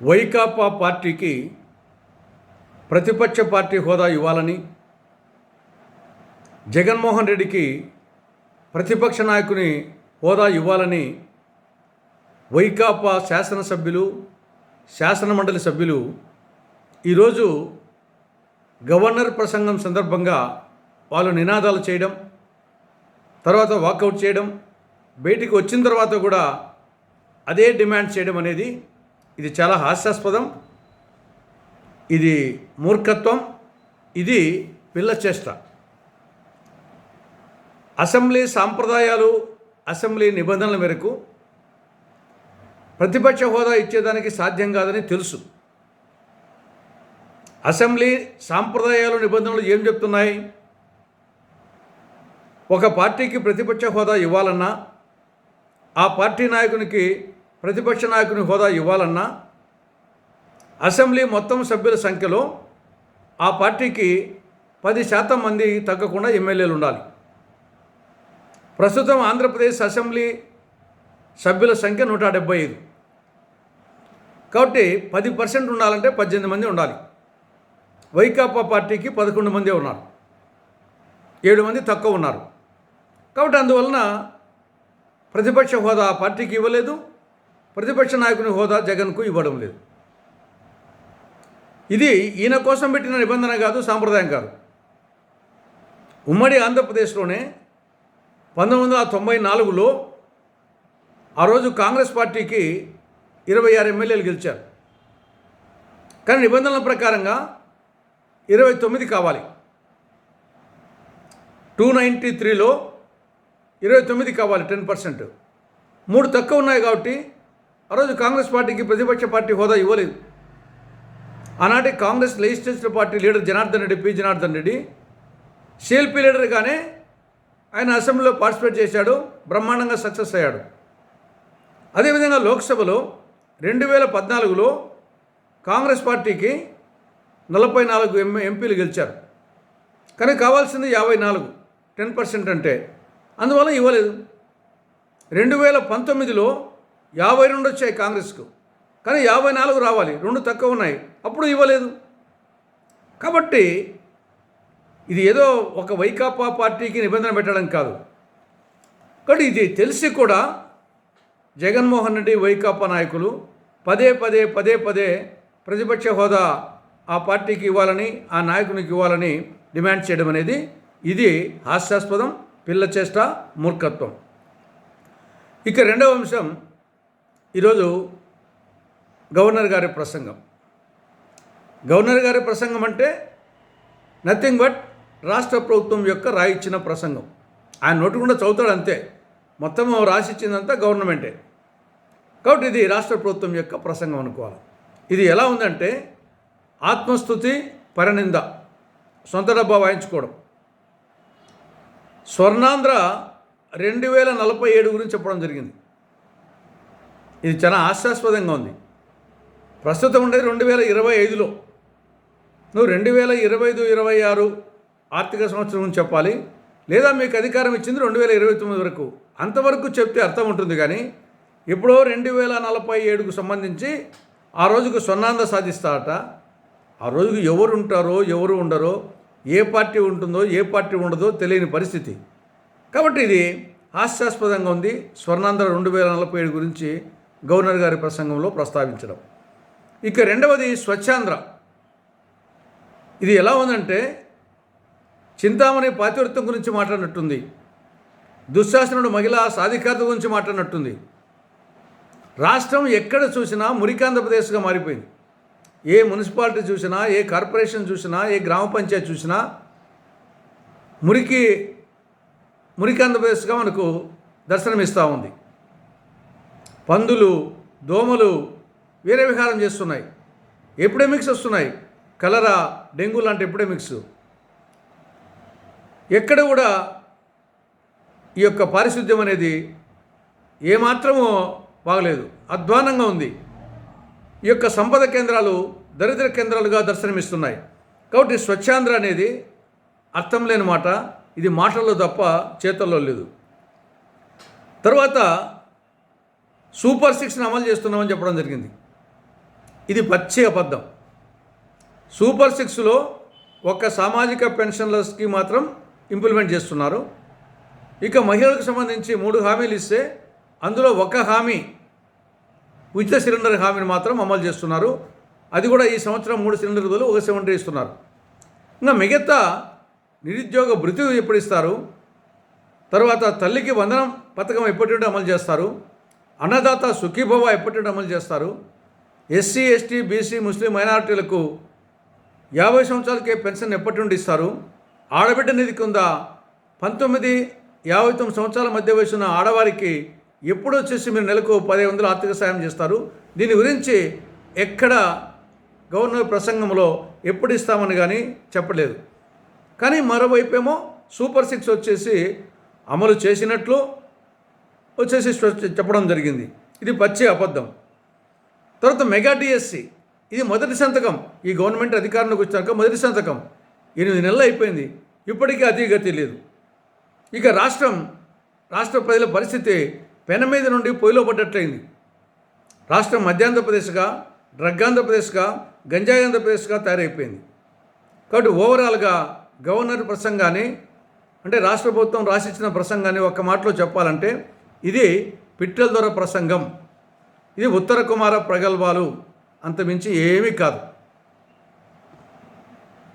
వైకాపా పార్టీకి ప్రతిపక్ష పార్టీ హోదా ఇవ్వాలని జగన్మోహన్ రెడ్డికి ప్రతిపక్ష నాయకుని హోదా ఇవ్వాలని వైకాపా శాసనసభ్యులు శాసనమండలి సభ్యులు ఈరోజు గవర్నర్ ప్రసంగం సందర్భంగా వాళ్ళు నినాదాలు చేయడం తర్వాత వాకౌట్ చేయడం బయటికి వచ్చిన తర్వాత కూడా అదే డిమాండ్ చేయడం అనేది ఇది చాలా హాస్యాస్పదం. ఇది మూర్ఖత్వం. ఇది పిల్ల చేష్ట. అసెంబ్లీ సాంప్రదాయాలు అసెంబ్లీ నిబంధనల మేరకు ప్రతిపక్ష హోదా ఇచ్చేదానికి సాధ్యం కాదని తెలుసు. అసెంబ్లీ సాంప్రదాయాలు నిబంధనలు ఏం చెప్తున్నాయి? ఒక పార్టీకి ప్రతిపక్ష హోదా ఇవ్వాలన్నా ఆ పార్టీ నాయకునికి ప్రతిపక్ష నాయకుని హోదా ఇవ్వాలన్నా అసెంబ్లీ మొత్తం సభ్యుల సంఖ్యలో ఆ పార్టీకి పది శాతం మంది తగ్గకుండా ఎమ్మెల్యేలు ఉండాలి. ప్రస్తుతం ఆంధ్రప్రదేశ్ అసెంబ్లీ సభ్యుల సంఖ్య నూట డెబ్బై ఐదు. కాబట్టి పది పర్సెంట్ ఉండాలంటే పద్దెనిమిది మంది ఉండాలి. వైకాపా పార్టీకి పదకొండు మంది ఉన్నారు. ఏడు మంది తక్కువ ఉన్నారు. కాబట్టి అందువలన ప్రతిపక్ష హోదా ఆ పార్టీకి ఇవ్వలేదు. ప్రతిపక్ష నాయకుని హోదా జగన్కు ఇవ్వడం లేదు. ఇది ఈయన కోసం పెట్టిన నిబంధన కాదు సాంప్రదాయం కాదు. ఉమ్మడి ఆంధ్రప్రదేశ్లోనే పంతొమ్మిది వందల తొంభై నాలుగులో ఆ రోజు కాంగ్రెస్ పార్టీకి ఇరవై ఆరు ఎమ్మెల్యేలు గెలిచారు. కానీ నిబంధనల ప్రకారంగా ఇరవై తొమ్మిది కావాలి. టూ నైంటీ త్రీలో ఇరవై తొమ్మిది కావాలి టెన్ పర్సెంట్. మూడు తక్కువ ఉన్నాయి కాబట్టి ఆ రోజు కాంగ్రెస్ పార్టీకి ప్రతిపక్ష పార్టీ హోదా ఇవ్వలేదు. ఆనాటి Congress legislative party leader Janardhan Reddy P. Janardhan Reddy CLP లీడర్గానే ఆయన అసెంబ్లీలో పార్టిసిపేట్ చేశాడు బ్రహ్మాండంగా సక్సెస్ అయ్యాడు. అదేవిధంగా లోక్సభలో రెండు వేల పద్నాలుగులో కాంగ్రెస్ పార్టీకి నలభై నాలుగు ఎం ఎంపీలు గెలిచారు. కానీ కావాల్సింది యాభై నాలుగు టెన్ పర్సెంట్ అంటే. అందువల్ల ఇవ్వలేదు. రెండు వేల పంతొమ్మిదిలో యాభై రెండు వచ్చాయి కాంగ్రెస్కు. కానీ యాభై నాలుగు రావాలి. రెండు తక్కువ ఉన్నాయి. అప్పుడు ఇవ్వలేదు. కాబట్టి ఇది ఏదో ఒక వైకాపా పార్టీకి నిబంధన పెట్టడం కాదు. కాబట్టి ఇది తెలిసి కూడా జగన్మోహన్ రెడ్డి వైకాపా నాయకులు పదే పదే పదే పదే ప్రతిపక్ష హోదా ఆ పార్టీకి ఇవ్వాలని ఆ నాయకునికి ఇవ్వాలని డిమాండ్ చేయడం అనేది ఇది హాస్యాస్పదం పిల్ల చేష్ట మూర్ఖత్వం. ఇక రెండవ అంశం ఈరోజు గవర్నర్ గారి ప్రసంగం. గవర్నర్ గారి ప్రసంగం అంటే నథింగ్ బట్ రాష్ట్ర ప్రభుత్వం యొక్క రాయిచ్చిన ప్రసంగం. ఆయన నోటు కూడా చదువుతాడు అంతే. మొత్తం రాసిచ్చిందంతా గవర్నమెంటే. కాబట్టి ఇది రాష్ట్ర ప్రభుత్వం యొక్క ప్రసంగం అనుకోవాలి. ఇది ఎలా ఉందంటే ఆత్మస్థుతి పరనింద. సొంత డబ్బా వాయించుకోవడం. స్వర్ణాంధ్ర రెండు వేల నలభై ఏడు గురించి చెప్పడం జరిగింది. ఇది చాలా ఆశాస్పదంగా ఉంది. ప్రస్తుతం ఉండేది రెండు వేల ఇరవై ఐదులో. నువ్వు రెండు వేల ఇరవై ఐదు ఇరవై ఆరు ఆర్థిక సంవత్సరం చెప్పాలి. లేదా మీకు అధికారం ఇచ్చింది రెండు వేల ఇరవై తొమ్మిది వరకు. అంతవరకు చెప్తే అర్థం ఉంటుంది కానీ ఎప్పుడో రెండు వేల నలభై ఏడుకు సంబంధించి ఆ రోజుకు స్వర్ణాంద సాధిస్తారట. ఆ రోజుకు ఎవరు ఉంటారో ఎవరు ఉండరో ఏ పార్టీ ఉంటుందో ఏ పార్టీ ఉండదో తెలియని పరిస్థితి. కాబట్టి ఇది హాస్యాస్పదంగా ఉంది. స్వర్ణాంధ్ర రెండు వేల నలభై ఏడు గురించి గవర్నర్ గారి ప్రసంగంలో ప్రస్తావించడం. ఇక రెండవది స్వచ్ఛాంధ్ర. ఇది ఎలా ఉందంటే చింతామణి పాతివృత్వం గురించి మాట్లాడినట్టుంది. దుశ్శాసనుడు మహిళా సాధికారత గురించి మాట్లాడినట్టుంది. రాష్ట్రం ఎక్కడ చూసినా మురికాంధ్రప్రదేశ్గా మారిపోయింది. ఏ మున్సిపాలిటీ చూసినా ఏ కార్పొరేషన్ చూసినా ఏ గ్రామ పంచాయతీ చూసినా మురికి మురికి ఆంధ్రప్రదేశ్గా మనకు దర్శనమిస్తూ ఉంది. పందులు దోమలు వేరే విహారం చేస్తున్నాయి. ఎపిడెమిక్స్ వస్తున్నాయి? కలరా డెంగ్యూ లాంటి ఎపిడెమిక్స్ ఎక్కడ కూడా ఈ యొక్క పారిశుద్ధ్యం అనేది ఏమాత్రమో బాగలేదు. అధ్వానంగా ఉంది. ఈ యొక్క సంపద కేంద్రాలు దరిద్ర కేంద్రాలుగా దర్శనమిస్తున్నాయి. కాబట్టి స్వచ్ఛాంధ్ర అనేది అర్థం లేని మాట. ఇది మాటల్లో తప్ప చేతల్లో లేదు. తర్వాత సూపర్ సిక్స్ని అమలు చేస్తున్నామని చెప్పడం జరిగింది. ఇది పచ్చి అబద్ధం సూపర్ సిక్స్లో ఒక్క సామాజిక పెన్షన్ల స్కీమ్ మాత్రం ఇంప్లిమెంట్ చేస్తున్నారు. ఇక మహిళలకు సంబంధించి మూడు హామీలు ఇస్తే అందులో ఒక హామీ ఉచిత సిలిండర్ హామీని మాత్రం అమలు చేస్తున్నారు. అది కూడా ఈ సంవత్సరం మూడు సిలిండర్ బదులు ఒక సిలిండర్ ఇస్తున్నారు. ఇంకా మిగతా నిరుద్యోగ భృతి ఎప్పుడు ఇస్తారు? తర్వాత తల్లికి వందనం పథకం ఎప్పటి నుండి అమలు చేస్తారు. అన్నదాత సుఖీభవ ఎప్పటి నుండి అమలు చేస్తారు? ఎస్సీ ఎస్టీ బీసీ ముస్లిం మైనారిటీలకు యాభై సంవత్సరాలకే పెన్షన్ ఎప్పటి నుండి ఇస్తారు? ఆడబిడ్డ నిధి కింద పంతొమ్మిది యాభై తొమ్మిది సంవత్సరాల మధ్య వయసు ఉన్న ఆడవారికి ఎప్పుడు వచ్చేసి మీరు నెలకు పదిహేను వందలు ఆర్థిక సాయం చేస్తారు. దీని గురించి ఎక్కడ గవర్నర్ ప్రసంగంలో ఎప్పుడు ఇస్తామని కానీ చెప్పలేదు. కానీ మరోవైపేమో సూపర్ సిక్స్ వచ్చేసి అమలు చేసినట్లు వచ్చేసి చెప్పడం జరిగింది. ఇది పచ్చి అబద్ధం. తర్వాత మెగా డిఎస్సి ఇది మొదటి సంతకం. ఈ గవర్నమెంట్ అధికారంలోకి వచ్చాక మొదటి సంతకం. ఎనిమిది నెలలు అయిపోయింది. ఇప్పటికీ అతి గతి లేదు. ఇక రాష్ట్రం రాష్ట్ర ప్రజల పరిస్థితి పెన మీద నుండి పొయ్యిలో పడ్డట్లయింది. రాష్ట్రం మధ్యాంధ్రప్రదేశ్గా డ్రగ్ ఆంధ్రప్రదేశ్గా గంజాయి ఆంధ్రప్రదేశ్గా తయారైపోయింది. కాబట్టి ఓవరాల్గా గవర్నర్ ప్రసంగాన్ని అంటే రాష్ట్ర ప్రభుత్వం రాసిచ్చిన ప్రసంగాన్ని ఒక్క మాటలో చెప్పాలంటే ఇది పిట్టల దొర ప్రసంగం. ఇది ఉత్తర కుమార ప్రగల్భాలు. అంతమించి ఏమీ కాదు.